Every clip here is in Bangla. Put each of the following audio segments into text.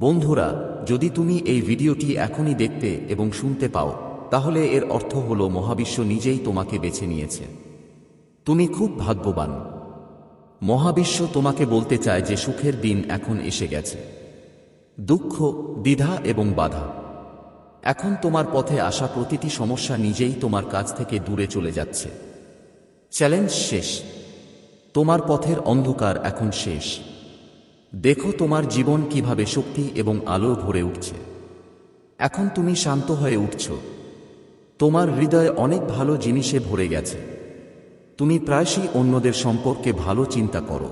বন্ধুরা, যদি তুমি এই ভিডিওটি এখনই দেখতে এবং শুনতে পাও, তাহলে এর অর্থ হল মহাবিশ্ব নিজেই তোমাকে বেছে নিয়েছে। তুমি খুব ভাগ্যবান। মহাবিশ্ব তোমাকে বলতে চায় যে সুখের দিন এখন এসে গেছে। দুঃখ, দ্বিধা এবং বাধা। এখন তোমার পথে আসা প্রতিটি সমস্যা নিজেই তোমার কাছ থেকে দূরে চলে যাচ্ছে। চ্যালেঞ্জ শেষ। তোমার পথের অন্ধকার এখন শেষ। দেখো তোমার জীবন কীভাবে শক্তি এবং আলো ভরে উঠছে। এখন তুমি শান্ত হয়ে উঠছ। তোমার হৃদয় অনেক ভালো জিনিসে ভরে গেছে। তুমি প্রায়শই অন্যদের সম্পর্কে ভালো চিন্তা করো।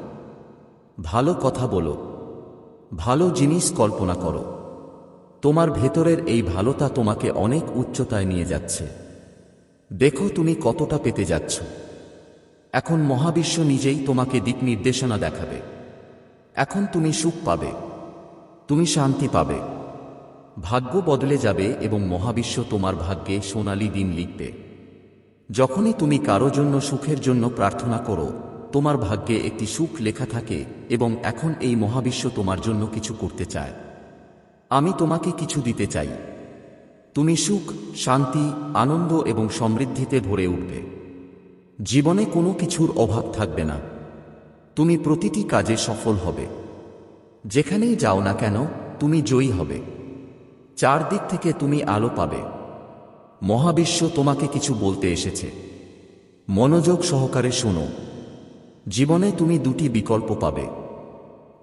ভালো কথা বলো। ভালো জিনিস কল্পনা করো। তোমার ভেতরের এই ভালোতা তোমাকে অনেক উচ্চতায় নিয়ে যাচ্ছে। দেখো তুমি কতটা পেতে যাচ্ছ। এখন মহাবিশ্ব নিজেই তোমাকে দিক নির্দেশনা দেখাবে। এখন তুমি সুখ পাবে। তুমি শান্তি পাবে। ভাগ্য বদলে যাবে এবং মহাবিশ্ব তোমার ভাগ্যে সোনালি দিন লিখবে। যখনই তুমি কারও জন্য সুখের জন্য প্রার্থনা করো, তোমার ভাগ্যে একটি সুখ লেখা থাকে এবং এখন এই মহাবিশ্ব তোমার জন্য কিছু করতে চায়। আমি তোমাকে কিছু দিতে চাই। তুমি সুখ, শান্তি, আনন্দ এবং সমৃদ্ধিতে ভরে উঠবে। জীবনে কোনো কিছুর অভাব থাকবে না। তুমি প্রতিটি কাজে সফল হবে। যেখানেই যাও না কেন, তুমি জয়ী হবে। চারদিক থেকে তুমি আলো পাবে। মহাবিশ্ব তোমাকে কিছু বলতে এসেছে। মনোযোগ সহকারে শোনো। জীবনে তুমি দুটি বিকল্প পাবে।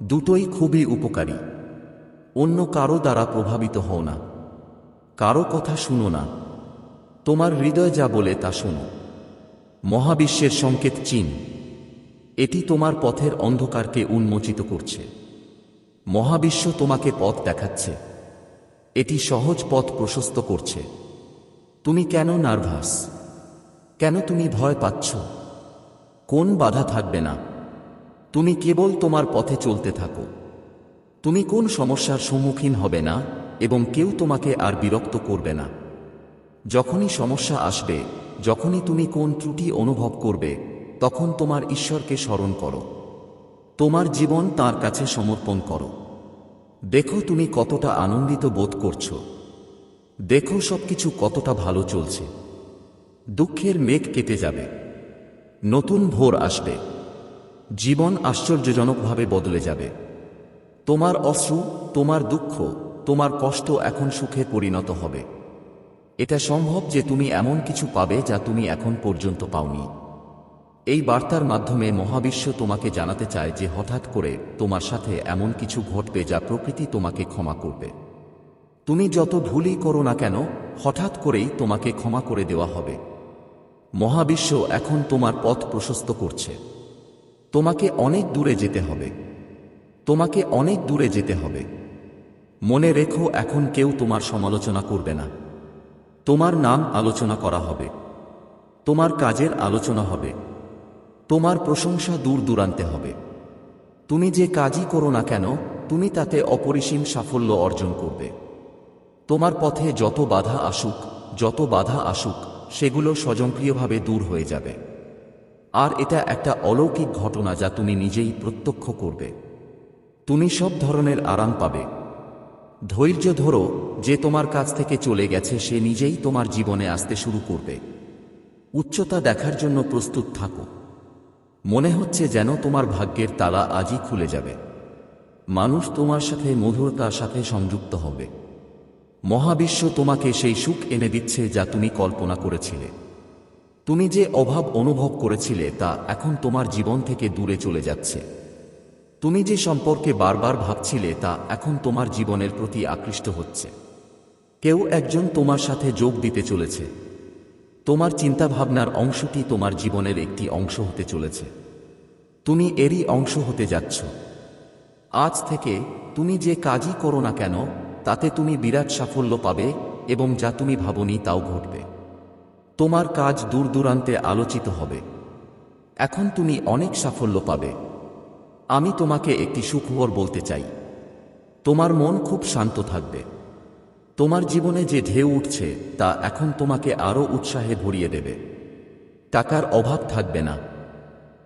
দুটোই খুবই উপকারী। অন্য কারও দ্বারা প্রভাবিত হও না। কারও কথা শুনো না। তোমার হৃদয় যা বলে তা শোনো। মহাবিশ্বের সংকেত চিন। এটি তোমার পথের অন্ধকারকে উন্মোচিত করছে। মহাবিশ্ব তোমাকে পথ দেখাচ্ছে। এটি সহজ পথ প্রশস্ত করছে। তুমি কেন নার্ভাস? কেন তুমি ভয় পাচ্ছ? কোন বাধা থাকবে না? তুমি কেবল তোমার পথে চলতে থাকো। তুমি কোন সমস্যার সম্মুখীন হবে না এবং কেউ তোমাকে আর বিরক্ত করবে না। যখনই সমস্যা আসবে, যখনই তুমি কোন ত্রুটি অনুভব করবে তখন তোমার ঈশ্বরকে স্মরণ করো। তোমার জীবন তার কাছে সমর্পণ করো। দেখো তুমি কতটা আনন্দিত বোধ করছ। দেখো সবকিছু কতটা ভালো চলছে। দুঃখের মেঘ কেটে যাবে। নতুন ভোর আসবে। জীবন আশ্চর্যজনকভাবে বদলে যাবে। তোমার অশ্রু, তোমার দুঃখ, তোমার কষ্ট এখন সুখে পরিণত হবে। এটা সম্ভব যে তুমি এমন কিছু পাবে যা তুমি এখন পর্যন্ত পাওনি। এই বার্তার মাধ্যমে মহাবিশ্ব তোমাকে জানাতে চায় যে হঠাৎ করে তোমার সাথে এমন কিছু ঘটবে যা প্রকৃতি তোমাকে ক্ষমা করবে। তুমি যত ভুলই করো না কেন, হঠাৎ করেই তোমাকে ক্ষমা করে দেওয়া হবে। মহাবিশ্ব এখন তোমার পথ প্রশস্ত করছে। তোমাকে অনেক দূরে যেতে হবে। তোমাকে অনেক দূরে যেতে হবে। মনে রেখো, এখন কেউ তোমার সমালোচনা করবে না। তোমার নাম আলোচনা করা হবে। তোমার কাজের আলোচনা হবে। তোমার প্রশংসা দূর দূরান্তে হবে। তুমি যে কাজই করো না কেন, তুমি তাতে অপরিসীম সাফল্য অর্জন করবে। তোমার পথে যত বাধা আসুক, যত বাধা আসুক, সেগুলো স্বয়ংক্রিয়ভাবে দূর হয়ে যাবে। আর এটা একটা অলৌকিক ঘটনা যা তুমি নিজেই প্রত্যক্ষ করবে। তুমি সব ধরনের আরাম পাবে। ধৈর্য ধরো, যে তোমার কাছ থেকে চলে গেছে, সে নিজেই তোমার জীবনে আসতে শুরু করবে। উচ্চতা দেখার জন্য প্রস্তুত থাকো। মনে হচ্ছে যেন তোমার ভাগ্যের তালা আজই খুলে যাবে। মানুষ তোমার সাথে মধুরতার সাথে সংযুক্ত হবে। মহাবিশ্ব তোমাকে সেই সুখ এনে দিচ্ছে যা তুমি কল্পনা করেছিলে। তুমি যে অভাব অনুভব করেছিলে তা এখন তোমার জীবন থেকে দূরে চলে যাচ্ছে। তুমি যে সম্পর্কে বারবার ভাবছিলে তা এখন তোমার জীবনের প্রতি আকৃষ্ট হচ্ছে। কেউ একজন তোমার সাথে যোগ দিতে চলেছে। তোমার চিন্তাভাবনার অংশটি তোমার জীবনের একটি অংশ হতে চলেছে। তুমি এরই অংশ হতে যাচ্ছ। আজ থেকে তুমি যে কাজই করো না কেন, তাতে তুমি বিরাট সাফল্য পাবে এবং যা তুমি ভাবনি তাও ঘটবে। তোমার কাজ দূর দূরান্তে আলোচিত হবে। এখন তুমি অনেক সাফল্য পাবে। আমি তোমাকে একটি সুখবর বলতে চাই। তোমার মন খুব শান্ত থাকবে। তোমার জীবনে যে ঢেউ উঠছে, তা এখন তোমাকে আরও উৎসাহে ভরিয়ে দেবে। টাকার অভাব থাকবে না।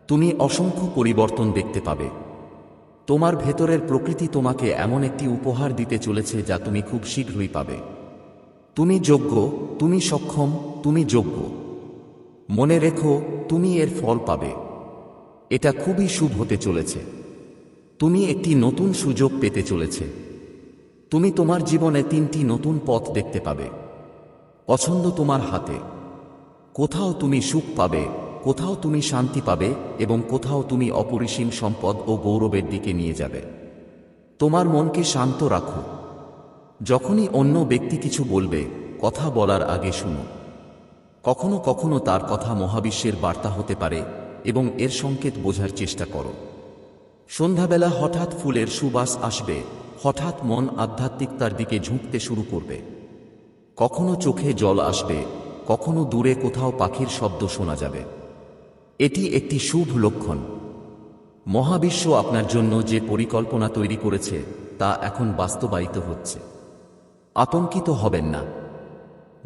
তুমি অসংখ্য পরিবর্তন দেখতে পাবে। তোমার ভেতরের প্রকৃতি তোমাকে এমন একটি উপহার দিতে চলেছে যা তুমি খুব শীঘ্রই পাবে। তুমি যোগ্য, তুমি সক্ষম, তুমি যোগ্য। মনে রেখো, তুমি এর ফল পাবে। এটা খুবই শুভ হতে চলেছে। তুমি একটি নতুন সুযোগ পেতে চলেছে। তুমি তোমার জীবনে তিনটি নতুন পথ দেখতে পাবে। পছন্দ তোমার হাতে। কোথাও তুমি সুখ পাবে। কোথাও তুমি শান্তি পাবে এবং কোথাও তুমি অপরিসীম সম্পদ ও গৌরবের দিকে নিয়ে যাবে। তোমার মনকে শান্ত রাখো। যখনই অন্য ব্যক্তি কিছু বলবে, কথা বলার আগে শুনো। কখনো কখনো তার কথা মহাবিশ্বের বার্তা হতে পারে এবং এর সংকেত বোঝার চেষ্টা করো। সন্ধ্যাবেলা হঠাৎ ফুলের সুবাস আসবে, হঠাৎ মন আধ্যাত্মিকতার দিকে ঝুঁকতে শুরু করবে। কখনো চোখে জল আসবে, কখনো দূরে কোথাও পাখির শব্দ শোনা যাবে। এটি একটি শুভ লক্ষণ। মহাবিশ্ব আপনার জন্য যে পরিকল্পনা তৈরি করেছে, তা এখন বাস্তবায়িত হচ্ছে। আতঙ্কিত হবেন না।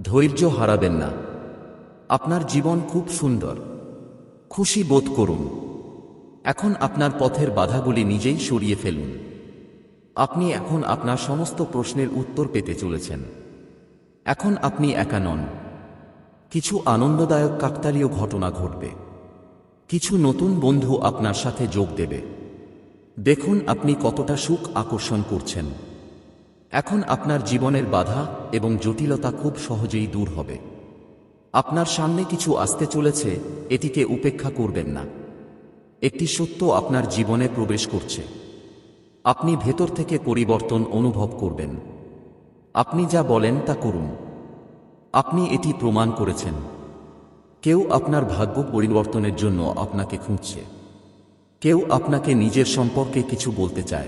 ধৈর্য হারাবেন না। আপনার জীবন খুব সুন্দর। খুশি বোধ করুন। এখন আপনার পথের বাধাগুলি নিজেই সরিয়ে ফেলুন। আপনি এখন আপনার সমস্ত প্রশ্নের উত্তর পেতে চলেছেন। এখন আপনি একা নন। কিছু আনন্দদায়ক কাকতালীয় ঘটনা ঘটবে। কিছু নতুন বন্ধু আপনার সাথে যোগ দেবে। দেখুন আপনি কতটা সুখ আকর্ষণ করছেন। এখন আপনার জীবনের বাধা এবং জটিলতা খুব সহজেই দূর হবে। আপনার সামনে কিছু আসতে চলেছে, এটিকে উপেক্ষা করবেন না। একটি সত্য আপনার জীবনে প্রবেশ করছে। আপনি ভেতর থেকে পরিবর্তন অনুভব করবেন। আপনি যা বলেন তা করুন। আপনি এটি প্রমাণ করেছেন। কেউ আপনার ভাগ্য পরিবর্তনের জন্য আপনাকে খুঁজছে। কেউ আপনাকে নিজের সম্পর্কে কিছু বলতে চায়।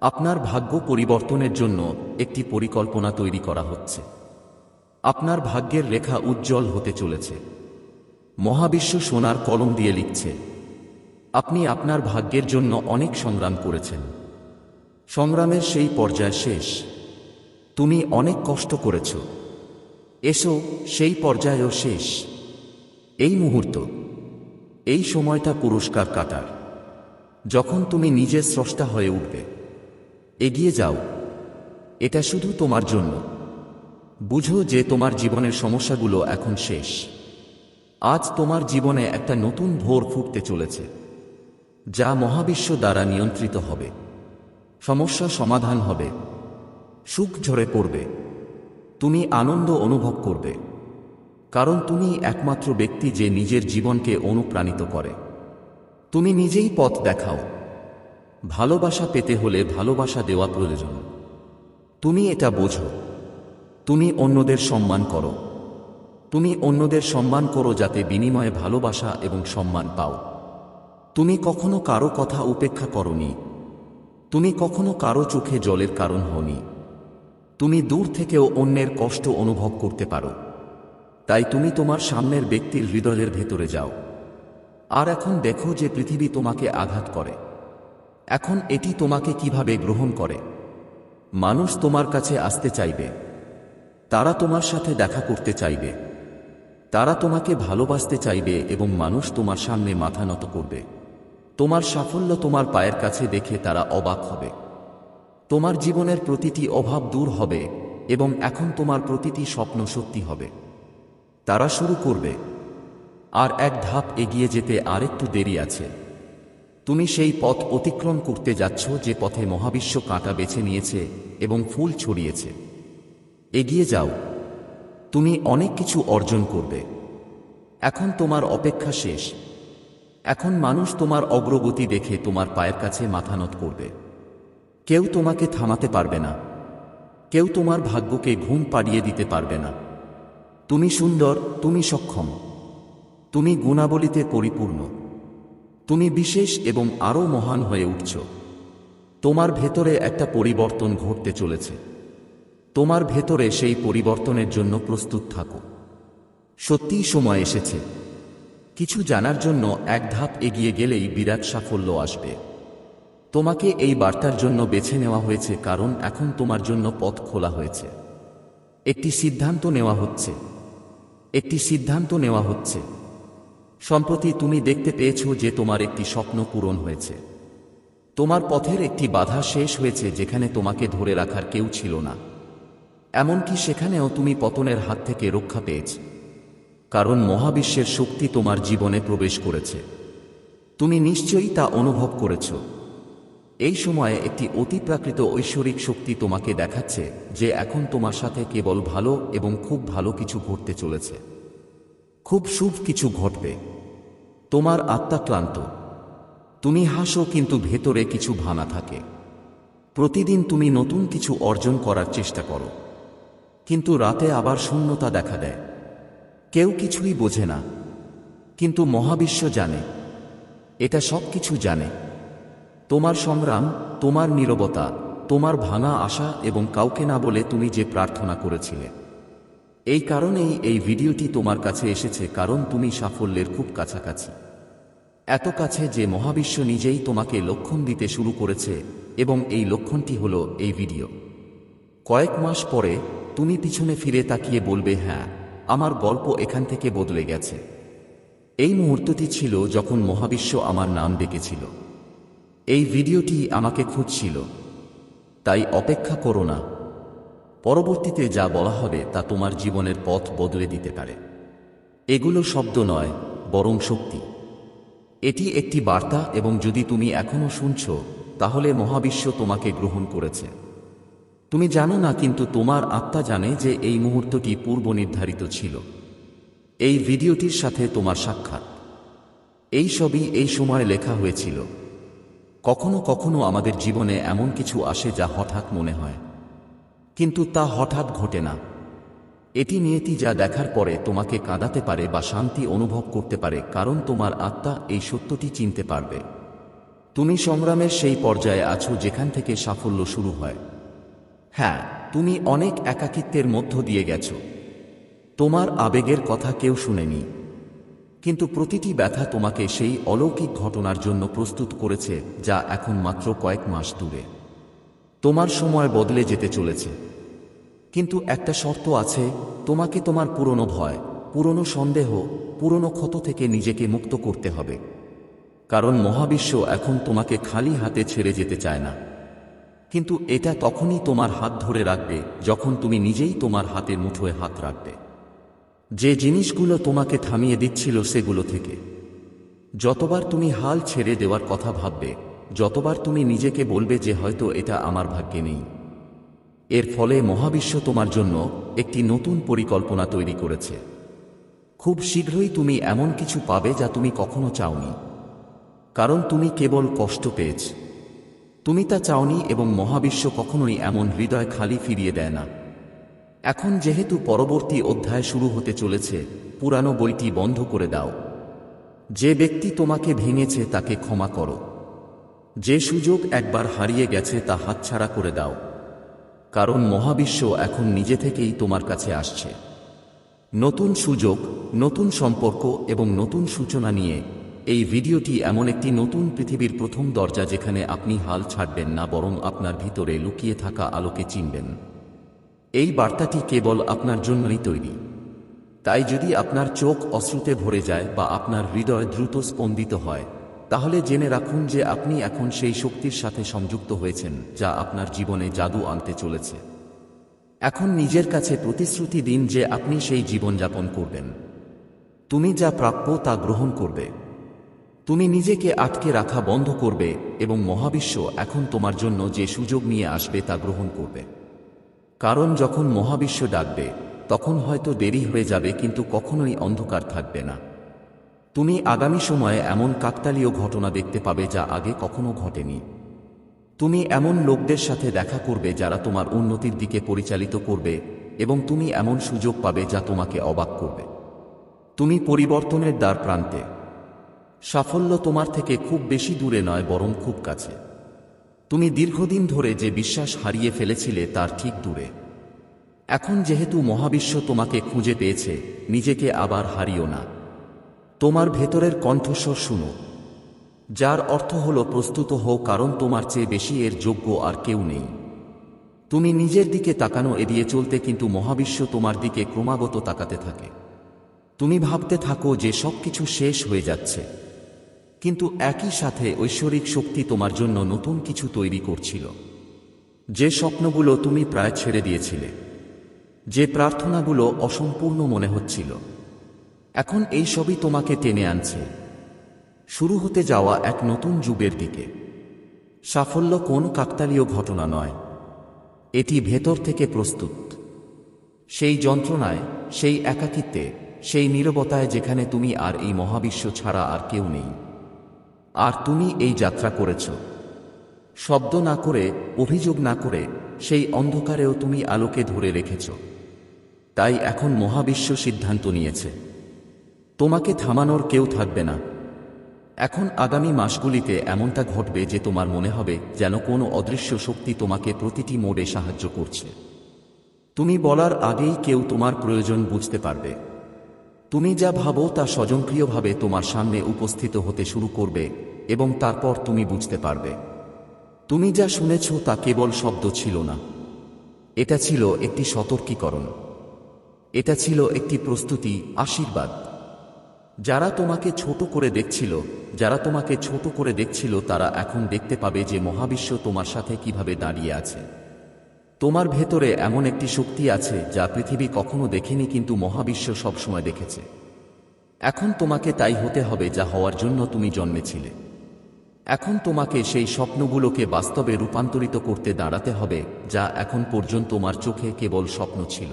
আপনার ভাগ্য পরিবর্তনের জন্য একটি পরিকল্পনা তৈরি করা হচ্ছে। আপনার ভাগ্যের রেখা উজ্জ্বল হতে চলেছে। মহাবিশ্ব সোনার কলম দিয়ে লিখছে, আপনি আপনার ভাগ্যের জন্য অনেক সংগ্রাম করেছেন। সংগ্রামের সেই পর্যায় শেষ। তুমি অনেক কষ্ট করেছ। এসো, সেই পর্যায়ও শেষ। এই মুহূর্ত, এই সময়টা পুরস্কার কাটার যখন তুমি নিজের স্রষ্টা হয়ে উঠবে, এগিয়ে যাও। এটা শুধু তোমার জন্য। বুঝো যে তোমার জীবনের সমস্যাগুলো এখন শেষ। আজ তোমার জীবনে একটা নতুন ভোর ফুটতে চলেছে, যা মহাবিশ্ব দ্বারা নিয়ন্ত্রিত হবে। সমস্যা সমাধান হবে। সুখ ঝরে পড়বে। তুমি আনন্দ অনুভব করবে। কারণ তুমি একমাত্র ব্যক্তি যে নিজের জীবনকে অনুপ্রাণিত করে। তুমি নিজেই পথ দেখাও। ভালোবাসা পেতে হলে ভালোবাসা দেওয়া প্রয়োজন। তুমি এটা বোঝো। তুমি অন্যদের সম্মান করো। তুমি অন্যদের সম্মান করো যাতে বিনিময়ে ভালোবাসা এবং সম্মান পাও। তুমি কখনো কারও কথা উপেক্ষা করনি। তুমি কখনো কারও চোখে জলের কারণ হনি তুমি দূর থেকেও অন্যের কষ্ট অনুভব করতে পারো। তাই তুমি তোমার সামনের ব্যক্তির হৃদয়ের ভেতরে যাও। আর এখন দেখো যে পৃথিবী তোমাকে আঘাত করে। এখন এটি তোমাকে কীভাবে গ্রহণ করে? মানুষ তোমার কাছে আসতে চাইবে। তারা তোমার সাথে দেখা করতে চাইবে। তারা তোমাকে ভালোবাসতে চাইবে এবং মানুষ তোমার সামনে মাথা নত করবে। তোমার সাফল্য তোমার পায়ের কাছে দেখে তারা অবাক হবে। তোমার জীবনের প্রতিটি অভাব দূর হবে এবং এখন তোমার প্রতিটি স্বপ্ন সত্যি হবে। তারা শুরু করবে। আর এক ধাপ এগিয়ে যেতে আরেকটু দেরি আছে। তুমি সেই পথ অতিক্রম করতে যাচ্ছ যে পথে মহাবিশ্ব কাঁটা বেছে নিয়েছে এবং ফুল ছড়িয়েছে। এগিয়ে যাও। তুমি অনেক কিছু অর্জন করবে। এখন তোমার অপেক্ষা শেষ। এখন মানুষ তোমার অগ্রগতি দেখে তোমার পায়ের কাছে মাথানত করবে। কেউ তোমাকে থামাতে পারবে না। কেউ তোমার ভাগ্যকে ঘুম পাড়িয়ে দিতে পারবে না। তুমি সুন্দর, তুমি সক্ষম। তুমি গুণাবলীতে পরিপূর্ণ। তুমি বিশেষ এবং আরও মহান হয়ে উঠছ। তোমার ভেতরে একটা পরিবর্তন ঘটতে চলেছে। তোমার ভেতরে সেই পরিবর্তনের জন্য প্রস্তুত থাকো। সত্যিই সময় এসেছে। কিছু জানার জন্য এক ধাপ এগিয়ে গেলেই বিরাট সাফল্য আসবে। তোমাকে এই বার্তার জন্য বেছে নেওয়া হয়েছে কারণ এখন তোমার জন্য পথ খোলা হয়েছে। একটি সিদ্ধান্ত নেওয়া হচ্ছে। একটি সিদ্ধান্ত নেওয়া হচ্ছে। সম্প্রতি তুমি দেখতে পেয়েছ যে তোমার একটি স্বপ্ন পূরণ হয়েছে। তোমার পথের একটি বাধা শেষ হয়েছে যেখানে তোমাকে ধরে রাখার কেউ ছিল না। এমনকি সেখানেও তুমি পতনের হাত থেকে রক্ষা পেয়েছ। কারণ মহাবিশ্বের শক্তি তোমার জীবনে প্রবেশ করেছে। তুমি নিশ্চয়ই তা অনুভব করেছ। এই সময়ে একটি অতিপ্রাকৃত ঐশ্বরিক শক্তি তোমাকে দেখাচ্ছে, যে এখন তোমার সাথে কেবল ভালো এবং খুব ভালো কিছু ঘটতে চলেছে। খুব শুভ কিছু ঘটবে। তোমার আত্মা ক্লান্ত। তুমি হাসো কিন্তু ভেতরে কিছু ভানা থাকে। প্রতিদিন তুমি নতুন কিছু অর্জন করার চেষ্টা করো। কিন্তু রাতে আবার শূন্যতা দেখা দেয়। কেউ কিছুই বোঝে না। কিন্তু মহাবিশ্ব জানে। এটা সব কিছু জানে। তোমার সংগ্রাম, তোমার নীরবতা, তোমার ভাঙা আশা এবং কাউকে না বলে তুমি যে প্রার্থনা করেছিলে। এই কারণেই এই ভিডিওটি তোমার কাছে এসেছে কারণ তুমি সাফল্যের খুব কাছাকাছি। এত কাছে যে মহাবিশ্ব নিজেই তোমাকে লক্ষণ দিতে শুরু করেছে এবং এই লক্ষণটি হলো এই ভিডিও। কয়েক মাস পরে তুমি পিছনে ফিরে তাকিয়ে বলবে হ্যাঁ আমার গল্প এখান থেকে বদলে গেছে। এই মুহূর্তটি ছিল যখন মহাবিশ্ব আমার নাম ডেকেছিল। এই ভিডিওটি আমাকে খুঁজছিল। তাই অপেক্ষা করো না। পরবর্তীতে যা বলা হবে তা তোমার জীবনের পথ বদলে দিতে পারে। এগুলো শব্দ নয়, বরং শক্তি। এটি একটি বার্তা এবং যদি তুমি এখনও শুনছ, তাহলে মহাবিশ্ব তোমাকে গ্রহণ করেছে। তুমি জানো না, কিন্তু তোমার আত্মা জানে যে এই মুহূর্তটি পূর্ব নির্ধারিত ছিল। এই ভিডিওটির সাথে তোমার সাক্ষাৎ। এই সবই এই সময় লেখা হয়েছিল। কখনো কখনো আমাদের জীবনে এমন কিছু আসে যা হঠাৎ মনে হয়। কিন্তু তা হঠাৎ ঘটে না। এটি নিয়তি যা দেখার পরে তোমাকে কাঁদাতে পারে বা শান্তি অনুভব করতে পারে, কারণ তোমার আত্মা এই সত্যটি চিনতে পারবে। তুমি সংগ্রামের সেই পর্যায়ে আছো যেখান থেকে সাফল্য শুরু হয়। হ্যাঁ তুমি অনেক একাকিত্বের মধ্য দিয়ে গেছো। তোমার আবেগের কথা কেউ শুনেনি। কিন্তু প্রতিটি ব্যথা তোমাকে সেই অলৌকিক ঘটনার জন্য প্রস্তুত করেছে যা এখন মাত্র কয়েক মাস দূরে। তোমার সময় বদলে যেতে চলেছে। কিন্তু একটা শর্ত আছে, তোমাকে তোমার পুরনো ভয়, পুরনো সন্দেহ, পুরনো ক্ষত থেকে নিজেকে মুক্ত করতে হবে। কারণ মহাবিশ্ব এখন তোমাকে খালি হাতে ছেড়ে যেতে চায় না। কিন্তু এটা তখনই তোমার হাত ধরে রাখবে, যখন তুমি নিজেই তোমার হাতের মুঠোয় হাত রাখবে। যে জিনিসগুলো তোমাকে থামিয়ে দিচ্ছিল সেগুলো থেকে। যতবার তুমি হাল ছেড়ে দেওয়ার কথা ভাববে, যতবার তুমি নিজেকে বলবে যে হয়তো এটা আমার ভাগ্যে নেই। এর ফলে মহাবিশ্ব তোমার জন্য একটি নতুন পরিকল্পনা তৈরি করেছে। খুব শীঘ্রই তুমি এমন কিছু পাবে যা তুমি কখনো চাওনি। কারণ তুমি কেবল কষ্ট পেয়েছ। তুমি তা চাওনি এবং মহাবিশ্ব কখনোই এমন হৃদয় খালি ফিরিয়ে দেয় না। এখন যেহেতু পরবর্তী অধ্যায় শুরু হতে চলেছে, পুরানো বইটি বন্ধ করে দাও। যে ব্যক্তি তোমাকে ভেঙেছে তাকে ক্ষমা করো। যে সুযোগ একবার হারিয়ে গেছে তা হাতছাড়া করে দাও। কারণ মহাবিশ্ব এখন নিজে থেকেই তোমার কাছে আসছে। নতুন সুযোগ, নতুন সম্পর্ক এবং নতুন সূচনা নিয়ে এই ভিডিওটি এমন একটি নতুন পৃথিবীর প্রথম দরজা যেখানে আপনি হাল ছাড়বেন না, বরং আপনার ভিতরে লুকিয়ে থাকা আলোকে চিনবেন। এই বার্তাটি কেবল আপনার জন্যই তৈরি। তাই যদি আপনার চোখ অশ্রুতে ভরে যায় বা আপনার হৃদয় দ্রুত স্পন্দিত হয়, তাহলে জেনে রাখুন যে আপনি এখন সেই শক্তির সাথে সংযুক্ত হয়েছেন যা আপনার জীবনে জাদু আনতে চলেছে। এখন নিজের কাছে প্রতিশ্রুতি দিন যে আপনি সেই জীবনযাপন করবেন। তুমি যা প্রাপ্য তা গ্রহণ করবে। তুমি নিজেকে আটকে রাখা বন্ধ করবে এবং মহাবিশ্ব এখন তোমার জন্য যে সুযোগ নিয়ে আসবে তা গ্রহণ করবে। কারণ যখন মহাবিশ্ব ডাকবে, তখন হয়তো দেরি হয়ে যাবে কিন্তু কখনোই অন্ধকার থাকবে না। তুমি আগামী সময়ে এমন কাকতালীয় ঘটনা দেখতে পাবে যা আগে কখনো ঘটেনি। তুমি এমন লোকদের সাথে দেখা করবে যারা তোমার উন্নতির দিকে পরিচালিত করবে এবং তুমি এমন সুযোগ পাবে যা তোমাকে অবাক করবে। তুমি পরিবর্তনের দ্বার প্রান্তে। সাফল্য তোমার থেকে খুব বেশি দূরে নয়, বরং খুব কাছে। তুমি দীর্ঘদিন ধরে যে বিশ্বাস হারিয়ে ফেলেছিলে তার ঠিক দূরে। এখন যেহেতু মহাবিশ্ব তোমাকে খুঁজে পেয়েছে, নিজেকে আবার হারিও না। তোমার ভেতরের কণ্ঠস্বর শুনো। যার অর্থ হল প্রস্তুত হও, কারণ তোমার চেয়ে বেশি এর যোগ্য আর কেউ নেই। তুমি নিজের দিকে তাকানো এড়িয়ে চলতে, কিন্তু মহাবিশ্ব তোমার দিকে ক্রমাগত তাকাতে থাকে। তুমি ভাবতে থাকো যে সব কিছু শেষ হয়ে যাচ্ছে। কিন্তু একই সাথে ঐশ্বরিক শক্তি তোমার জন্য নতুন কিছু তৈরি করছিল। যে স্বপ্নগুলো তুমি প্রায় ছেড়ে দিয়েছিলে, যে প্রার্থনাগুলো অসম্পূর্ণ মনে হচ্ছিল, এখন এই সবই তোমাকে টেনে আনছে। শুরু হতে যাওয়া এক নতুন যুগের দিকে। সাফল্য কোন কাকতালীয় ঘটনা নয়, এটি ভেতর থেকে প্রস্তুত। সেই যন্ত্রণায়, সেই একাকিত্বে, সেই নীরবতায় যেখানে তুমি আর এই মহাবিশ্ব ছাড়া আর কেউ নেই। আর তুমি এই যাত্রা করেছ। শব্দ না করে, অভিযোগ না করে, সেই অন্ধকারেও তুমি আলোকে ধরে রেখেছ। তাই এখন মহাবিশ্ব সিদ্ধান্ত নিয়েছে। তোমাকে থামানোর কেউ থাকবে না। এখন আগামী মাসগুলিতে এমনটা ঘটবে যে তোমার মনে হবে যেন কোনো অদৃশ্য শক্তি তোমাকে প্রতিটি মোড়ে সাহায্য করছে। তুমি বলার আগেই কেউ তোমার প্রয়োজন বুঝতে পারবে। তুমি যা ভাবো তা স্বজনক্রিয়ভাবে তোমার সামনে উপস্থিত হতে শুরু করবে এবং তারপর তুমি বুঝতে পারবে। তুমি যা শুনেছ তা কেবল শব্দ ছিল না। এটা ছিল একটি সতর্কীকরণ। এটা ছিল একটি প্রস্তুতি, আশীর্বাদ। যারা তোমাকে ছোট করে দেখছিল, যারা তোমাকে ছোট করে দেখছিল তারা এখন দেখতে পাবে যে মহাবিশ্ব তোমার সাথে কীভাবে দাঁড়িয়ে আছে। তোমার ভেতরে এমন একটি শক্তি আছে যা পৃথিবী কখনো দেখেনি কিন্তু মহাবিশ্ব সবসময় দেখেছে। এখন তোমাকে তাই হতে হবে যা হওয়ার জন্য তুমি জন্মেছিলে। এখন তোমাকে সেই স্বপ্নগুলোকে বাস্তবে রূপান্তরিত করতে দাঁড়াতে হবে যা এখন পর্যন্ত তোমার চোখে কেবল স্বপ্ন ছিল।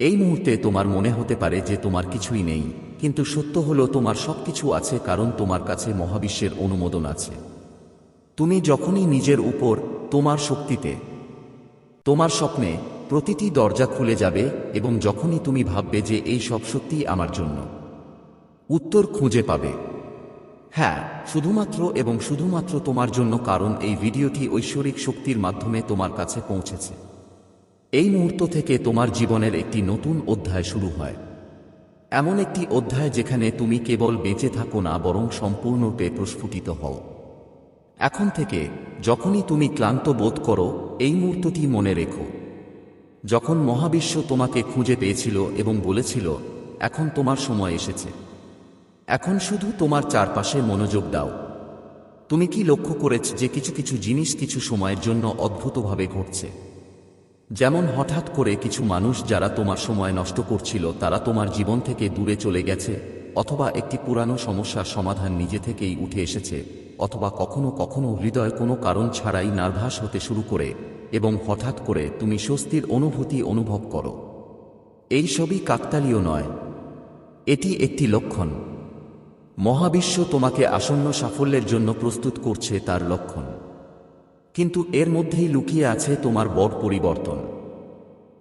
এই মুহূর্তে তোমার মনে হতে পারে যে তোমার কিছুই নেই, কিন্তু সত্য হলো তোমার সবকিছু আছে কারণ তোমার কাছে মহাবিশ্বের অনুমোদন আছে। তুমি যখনই নিজের উপর তোমার শক্তিতে তোমার স্বপ্নে প্রতিটি দরজা খুলে যাবে এবং যখনই তুমি ভাববে যে এই সব সত্যিই আমার জন্য, উত্তর খুঁজে পাবে। হ্যাঁ শুধুমাত্র এবং শুধুমাত্র তোমার জন্য কারণ এই ভিডিওটি ঐশ্বরিক শক্তির মাধ্যমে তোমার কাছে পৌঁছেছে। এই মুহূর্ত থেকে তোমার জীবনের একটি নতুন অধ্যায় শুরু হয়। এমন একটি অধ্যায় যেখানে তুমি কেবল বেঁচে থাকো না, বরং সম্পূর্ণরূপে প্রস্ফুটিত হও। এখন থেকে, যখনই তুমি ক্লান্ত বোধ করো, এই মুহূর্তটি মনে রেখো। যখন মহাবিশ্ব তোমাকে খুঁজে পেয়েছিল এবং বলেছিল, এখন তোমার সময় এসেছে। এখন শুধু তোমার চারপাশে মনোযোগ দাও। তুমি কি লক্ষ্য করেছ যে কিছু কিছু জিনিস কিছু সময়ের জন্য অদ্ভুতভাবে ঘটছে? যেমন হঠাৎ করে কিছু মানুষ যারা তোমার সময় নষ্ট করছিল, তারা তোমার জীবন থেকে দূরে চলে গেছে, অথবা একটি পুরানো সমস্যার সমাধান নিজে থেকেই উঠে এসেছে। অথবা কখনো কখনো হৃদয় কোনো কারণ ছাড়াই নার্ভাস হতে শুরু করে এবং হঠাৎ করে তুমি স্বস্তির অনুভূতি অনুভব করো। এই সবই কাকতালীয় নয়। এটি একটি লক্ষণ। মহাবিশ্ব তোমাকে আসন্ন সাফল্যের জন্য প্রস্তুত করছে তার লক্ষণ। কিন্তু এর মধ্যেই লুকিয়ে আছে তোমার বড় পরিবর্তন।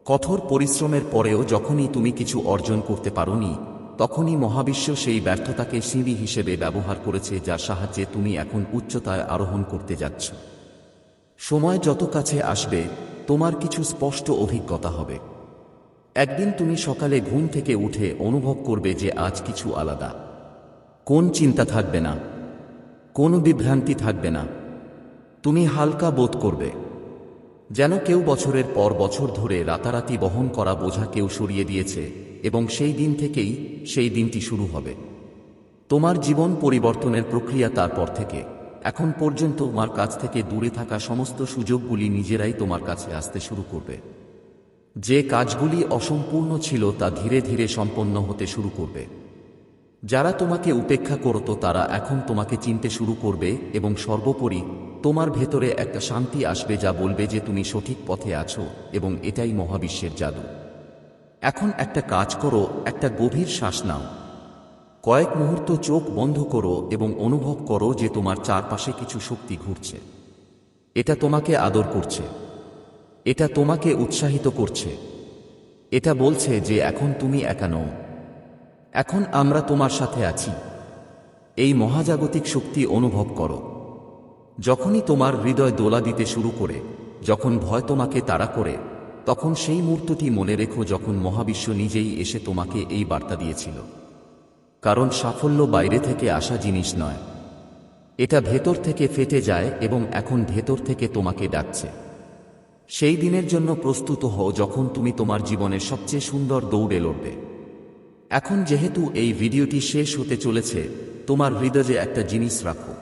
কঠোর পরিশ্রমের পরেও যখনই তুমি কিছু অর্জন করতে পারোনি তখনই মহাবিশ্ব সেই ব্যর্থতাকে সিঁড়ি হিসেবে ব্যবহার করেছে যার সাহায্যে তুমি এখন উচ্চতায় আরোহণ করতে যাচ্ছ। সময় যত কাছে আসবে, তোমার কিছু স্পষ্ট অভিজ্ঞতা হবে। একদিন তুমি সকালে ঘুম থেকে উঠে অনুভব করবে যে আজ কিছু আলাদা। কোন চিন্তা থাকবে না। কোন বিভ্রান্তি থাকবে না। তুমি হালকা বোধ করবে। যেন কেউ বছরের পর বছর ধরে রাতারাতি বহন করা বোঝা কেউ সরিয়ে দিয়েছে। এবং সেই দিন থেকেই সেই দিনটি শুরু হবে। তোমার জীবন পরিবর্তনের প্রক্রিয়া তারপর থেকে। এখন পর্যন্ত তোমার কাছ থেকে দূরে থাকা সমস্ত সুযোগগুলি নিজেরাই তোমার কাছে আসতে শুরু করবে। যে কাজগুলি অসম্পূর্ণ ছিল তা ধীরে ধীরে সম্পন্ন হতে শুরু করবে। যারা তোমাকে উপেক্ষা করত তারা এখন তোমাকে চিনতে শুরু করবে এবং সর্বোপরি তোমার ভেতরে একটা শান্তি আসবে যা বলবে যে তুমি সঠিক পথে আছো এবং এটাই মহাবিশ্বের জাদু। এখন একটা কাজ করো, একটা গভীর শ্বাস নাও। কয়েক মুহূর্ত চোখ বন্ধ করো এবং অনুভব করো যে তোমার চারপাশে কিছু শক্তি ঘুরছে। এটা তোমাকে আদর করছে। এটা তোমাকে উৎসাহিত করছে। এটা বলছে যে এখন তুমি একা নও। এখন আমরা তোমার সাথে আছি। এই মহাজাগতিক শক্তি অনুভব করো। যখনই তোমার হৃদয় দোলা দিতে শুরু করে, যখন ভয় তোমাকে তাড়া করে তখন সেই মুহূর্তটি মনে রেখো যখন মহাবিশ্ব নিজেই এসে তোমাকে এই বার্তা দিয়েছিল। কারণ সাফল্য বাইরে থেকে আসা জিনিস নয়। এটা ভেতর থেকে ফেটে যায় এবং এখন ভেতর থেকে তোমাকে ডাকছে। সেই দিনের জন্য প্রস্তুত হও যখন তুমি তোমার জীবনের সবচেয়ে সুন্দর দৌড়ে লড়বে। এখন যেহেতু এই ভিডিওটি শেষ হতে চলেছে, তোমার হৃদয়ে একটা জিনিস রাখো।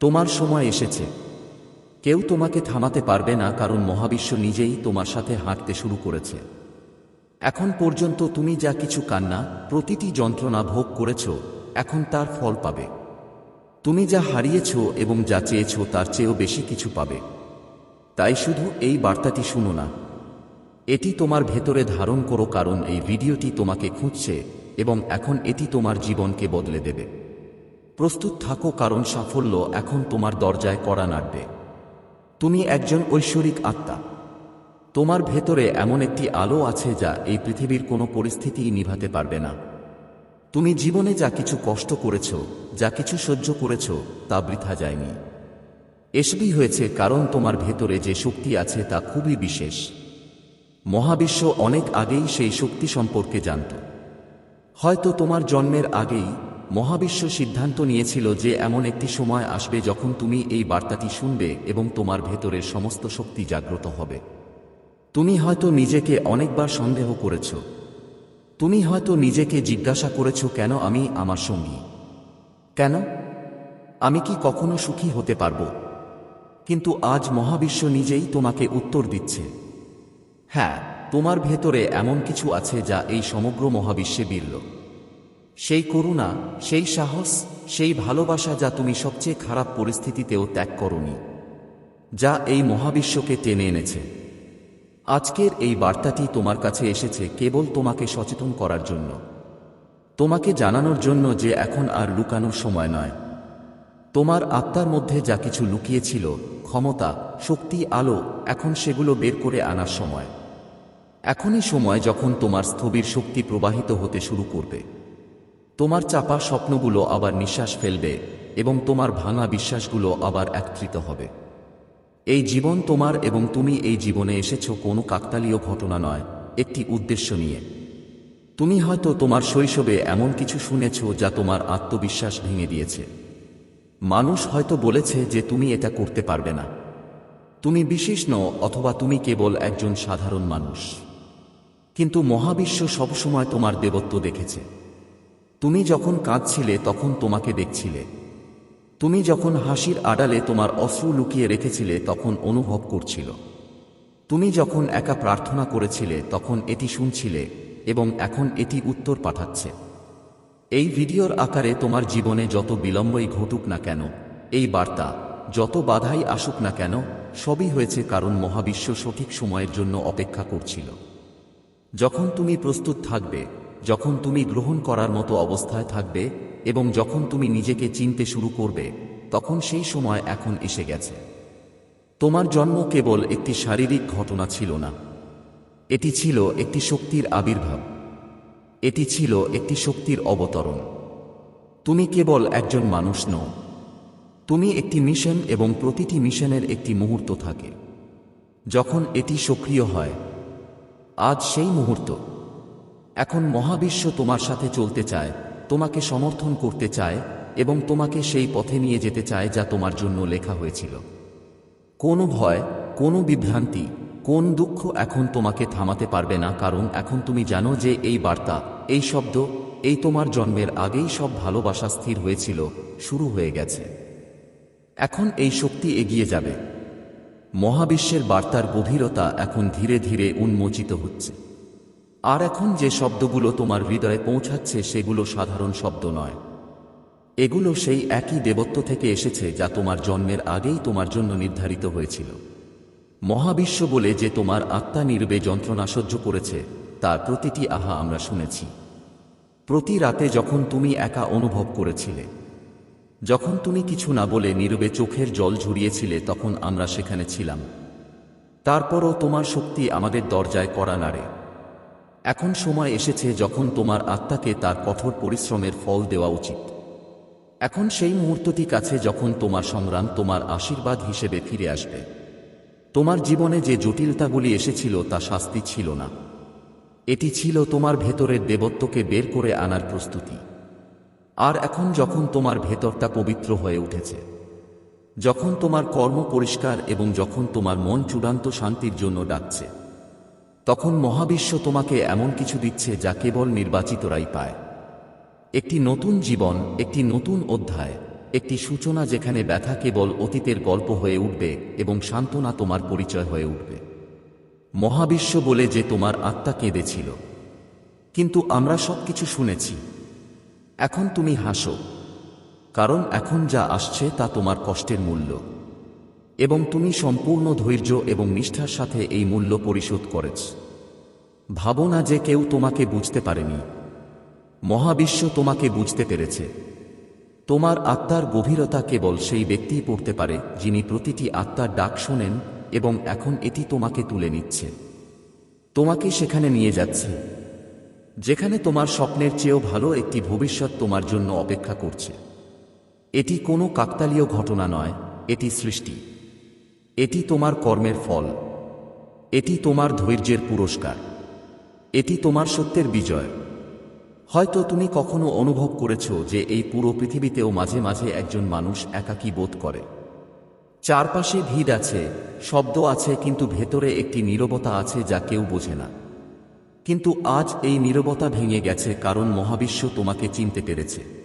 তোমার সময় এসেছে। কেউ তোমাকে থামাতে পারবে না কারণ মহাবিশ্ব নিজেই তোমার সাথে হাঁটতে শুরু করেছে। এখন পর্যন্ত তুমি যা কিছু কান্না, প্রতিটি যন্ত্রণা ভোগ করেছ, এখন তার ফল পাবে। তুমি যা হারিয়েছ এবং যা চেয়েছ তার চেয়েও বেশি কিছু পাবে। তাই শুধু এই বার্তাটি শুনো না। এটি তোমার ভেতরে ধারণ করো কারণ এই ভিডিওটি তোমাকে খুঁজছে এবং এখন এটি তোমার জীবনকে বদলে দেবে। প্রস্তুত থাকো কারণ সাফল্য এখন তোমার দরজায় কড়া নাড়বে। তুমি একজন ঐশ্বরিক আত্মা। তোমার ভেতরে এমন একটি আলো আছে যা এই পৃথিবীর কোনো পরিস্থিতিই নিভাতে পারবে না। তুমি জীবনে যা কিছু কষ্ট করেছ, যা কিছু সহ্য করেছ, তা বৃথা যায়নি। এসবই হয়েছে কারণ তোমার ভেতরে যে শক্তি আছে তা খুবই বিশেষ। মহাবিশ্ব অনেক আগেই সেই শক্তি সম্পর্কে জানত। হয়তো তোমার জন্মের আগেই মহাবিশ্ব সিদ্ধান্ত নিয়েছিল যে এমন একটি সময় আসবে যখন তুমি এই বার্তাটি শুনবে এবং তোমার ভেতরের সমস্ত শক্তি জাগ্রত হবে। তুমি হয়তো নিজেকে অনেকবার সন্দেহ করেছ। তুমি হয়তো নিজেকে জিজ্ঞাসা করেছ, কেন আমি আমার সঙ্গী? কেন? আমি কি কখনো সুখী হতে পারব? কিন্তু আজ মহাবিশ্ব নিজেই তোমাকে উত্তর দিচ্ছে। হ্যাঁ তোমার ভেতরে এমন কিছু আছে যা এই সমগ্র মহাবিশ্বে বিরল। সেই করুণা, সেই সাহস, সেই ভালোবাসা যা তুমি সবচেয়ে খারাপ পরিস্থিতিতেও ত্যাগ করনি, যা এই মহাবিশ্বকে টেনে এনেছে। আজকের এই বার্তাটি তোমার কাছে এসেছে কেবল তোমাকে সচেতন করার জন্য। তোমাকে জানানোর জন্য যে এখন আর লুকানোর সময় নয়। তোমার আত্মার মধ্যে যা কিছু লুকিয়েছিল, ক্ষমতা, শক্তি, আলো, এখন সেগুলো বের করে আনার সময়। এখনই সময় যখন তোমার স্থবির শক্তি প্রবাহিত হতে শুরু করবে। তোমার চাপা স্বপ্নগুলো আবার নিঃশ্বাস ফেলবে এবং তোমার ভাঙা বিশ্বাসগুলো আবার একত্রিত হবে। এই জীবন তোমার এবং তুমি এই জীবনে এসেছ কোনো কাকতালীয় ঘটনা নয়, একটি উদ্দেশ্য নিয়ে। তুমি হয়তো তোমার শৈশবে এমন কিছু শুনেছ যা তোমার আত্মবিশ্বাস ভেঙে দিয়েছে। মানুষ হয়তো বলেছে যে তুমি এটা করতে পারবে না। তুমি বিশেষ নও অথবা তুমি কেবল একজন সাধারণ মানুষ। কিন্তু মহাবিশ্ব সবসময় তোমার দেবত্ব দেখেছে। তুমি যখন কাঁদছিলে, তখন তোমাকে দেখছিলে। তুমি যখন হাসির আড়ালে তোমার অশ্রু লুকিয়ে রেখেছিলে, তখন অনুভব করছিল। তুমি যখন একা প্রার্থনা করেছিলে, তখন এটি শুনছিলে এবং এখন এটি উত্তর পাঠাচ্ছে। এই ভিডিওর আকারে তোমার জীবনে যত বিলম্বই ঘটুক না কেন, এই বার্তা, যত বাধাই আসুক না কেন, সবই হয়েছে কারণ মহাবিশ্ব সঠিক সময়ের জন্য অপেক্ষা করছিল। যখন তুমি প্রস্তুত থাকবে যখন তুমি গ্রহণ করার মতো অবস্থায় থাকবে এবং যখন তুমি নিজেকে চিনতে শুরু করবে, তখন সেই সময় এখন এসে গেছে। তোমার জন্ম কেবল একটি শারীরিক ঘটনা ছিল না। এটি ছিল একটি শক্তির আবির্ভাব। এটি ছিল একটি শক্তির অবতরণ। তুমি কেবল একজন মানুষ নও। তুমি একটি মিশন এবং প্রতিটি মিশনের একটি মুহূর্ত থাকে। যখন এটি সক্রিয় হয়, আজ সেই মুহূর্ত। এখন মহাবিশ্ব তোমার সাথে চলতে চায়, তোমাকে সমর্থন করতে চায় এবং তোমাকে সেই পথে নিয়ে যেতে চায় যা তোমার জন্য লেখা হয়েছিল। কোনো ভয়, কোনো বিভ্রান্তি, কোন দুঃখ এখন তোমাকে থামাতে পারবে না কারণ এখন তুমি জানো যে এই বার্তা, এই শব্দ, এই তোমার জন্মের আগেই সব ভালোবাসা স্থির হয়েছিল, শুরু হয়ে গেছে। এখন এই শক্তি এগিয়ে যাবে। মহাবিশ্বের বার্তার গভীরতা এখন ধীরে ধীরে উন্মোচিত হচ্ছে। আর এখন যে শব্দগুলো তোমার হৃদয়ে পৌঁছাচ্ছে সেগুলো সাধারণ শব্দ নয়। এগুলো সেই একই দেবত্ব থেকে এসেছে যা তোমার জন্মের আগেই তোমার জন্য নির্ধারিত হয়েছিল। মহাবিশ্ব বলে যে তোমার আত্মা নির্বে যন্ত্রণা সহ্য করেছে, তার প্রতিটি আহা আমরা শুনেছি। প্রতি রাতে যখন তুমি একা অনুভব করেছিলে, যখন তুমি কিছু না বলে নীরবে চোখের জল ঝরিয়েছিলে, তখন আমরা সেখানে ছিলাম। তারপরও তোমার শক্তি আমাদের দরজায় করা নাড়ে। এখন সময় এসেছে যখন তোমার আত্মাকে তার কঠোর পরিশ্রমের ফল দেওয়া উচিত। এখন সেই মুহূর্তটি কাছে যখন তোমার সংগ্রাম তোমার আশীর্বাদ হিসেবে ফিরে আসবে। তোমার জীবনে যে জটিলতাগুলি এসেছিল তা শাস্তি ছিল না। এটি ছিল তোমার ভেতরের দেবত্বকে বের করে আনার প্রস্তুতি। আর এখন যখন তোমার ভেতরটা পবিত্র হয়ে উঠেছে, যখন তোমার কর্ম পরিষ্কার এবং যখন তোমার মন চূড়ান্ত শান্তির জন্য ডাকছে তখন মহাবিশ্ব তোমাকে এমন কিছু দিচ্ছে যা কেবল নির্বাচিতরাই পায়। একটি নতুন জীবন, একটি নতুন অধ্যায়, একটি সূচনা যেখানে ব্যথা কেবল অতীতের গল্প হয়ে উঠবে এবং সান্ত্বনা তোমার পরিচয় হয়ে উঠবে। মহাবিশ্ব বলে যে তোমার আত্মা কেঁদেছিল। কিন্তু আমরা সবকিছু শুনেছি। এখন তুমি হাসো। কারণ এখন যা আসছে তা তোমার কষ্টের মূল্য। এবং তুমি সম্পূর্ণ ধৈর্য এবং নিষ্ঠার সাথে এই মূল্য পরিশোধ করেছ। ভাবো না যে কেউ তোমাকে বুঝতে পারেনি। মহাবিশ্ব তোমাকে বুঝতে পেরেছে। তোমার আত্মার গভীরতা কেবল সেই ব্যক্তিই পড়তে পারে যিনি প্রতিটি আত্মার ডাক শোনেন এবং এখন এটি তোমাকে তুলে নিচ্ছে। তোমাকে সেখানে নিয়ে যাচ্ছে। যেখানে তোমার স্বপ্নের চেয়েও ভালো একটি ভবিষ্যৎ তোমার জন্য অপেক্ষা করছে। এটি কোনো কাকতালীয় ঘটনা নয়, এটি সৃষ্টি। এটি তোমার কর্মের ফল। এটি তোমার ধৈর্যের পুরস্কার। এটি তোমার সত্যের বিজয়। হয়তো তুমি কখনো অনুভব করেছ যে এই পুরো পৃথিবীতেও মাঝে মাঝে একজন মানুষ একাকী বোধ করে। চারপাশে ভিড় আছে, শব্দ আছে, কিন্তু ভেতরে একটি নীরবতা আছে যা কেউ বোঝে না। কিন্তু আজ এই নীরবতা ভেঙে গেছে কারণ মহাবিশ্ব তোমাকে চিনতে পেরেছে।